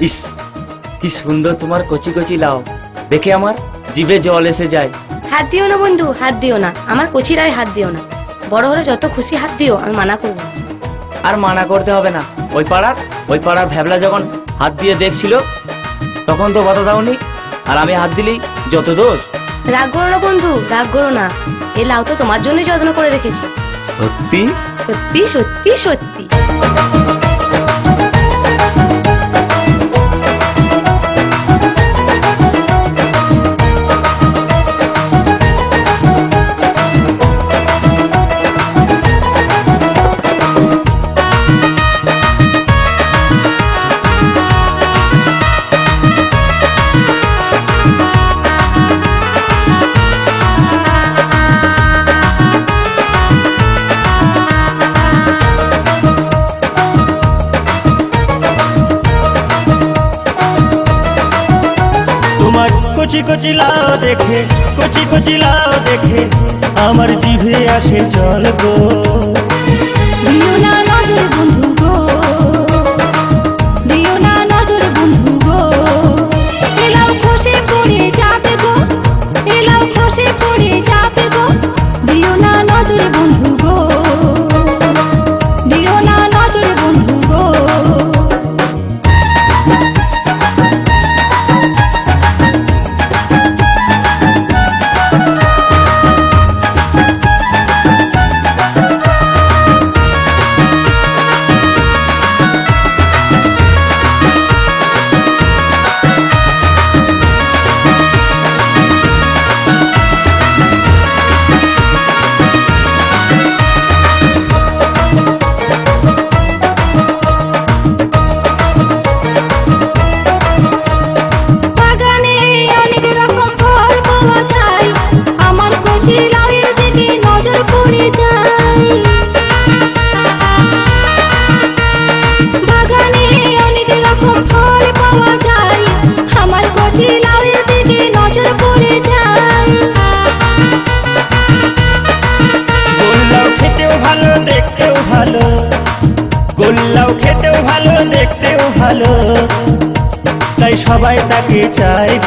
ইস কি সুন্দর তোমার কচি কচি লাও দেখে আমার জিভে জল এসে যায়। হাত দিও না বন্ধু হাত দিও না। আমার কচিরায় হাত দিও না। বড় হলে যত খুশি হাত দিও আমি মানা করব। আর মানা করতে হবে না। ওই পাড়ার ওই পাড়ার ভ্যাবলা যখন হাত দিয়ে দেখছিল তখন তো কথা দাওনি। আর আমি হাত দিলেই যত দোষ। রাগ করো না বন্ধু রাগ করো না। এই লাউ তো তোমার জন্যই যত্ন করে রেখেছি। সত্যি? সত্যি সত্যি সত্যি। কচি কচি লাও দেখে কচি কচি লাও দেখে আমার জিভে আসে জল গো। ভালো দেখতেও ভালো। গোল্লাও খেতেও ভালো দেখতেও ভালো। তাই সবাই তাকে চাইব।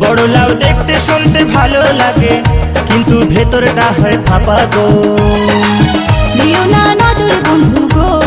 বড় লাউ দেখতে শুনতে ভালো লাগে। কিন্তু ভেতরটা হয় ফাঁপা গো। দিও না নজর বন্ধু গো।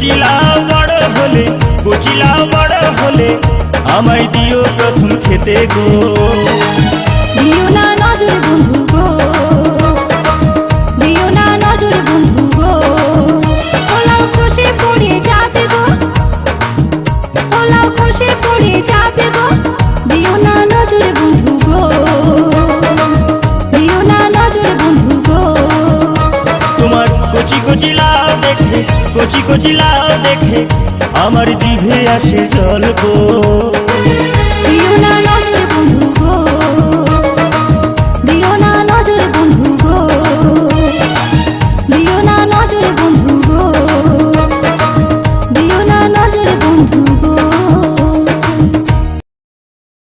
কচিলাও বড় হলে কচিলাও বড় হলে আমায় দিও প্রথম খেতে গো। দিও না নজর বন্ধু গো, দিও না নজর বন্ধু গো। ওলাও খসে পড়ে যাবে গো ওলাও খসে পড়ে যাবে গো। কচি লাউ দেখে কচি কচি লাউ দেখে আমার জিভে আসে জল গো।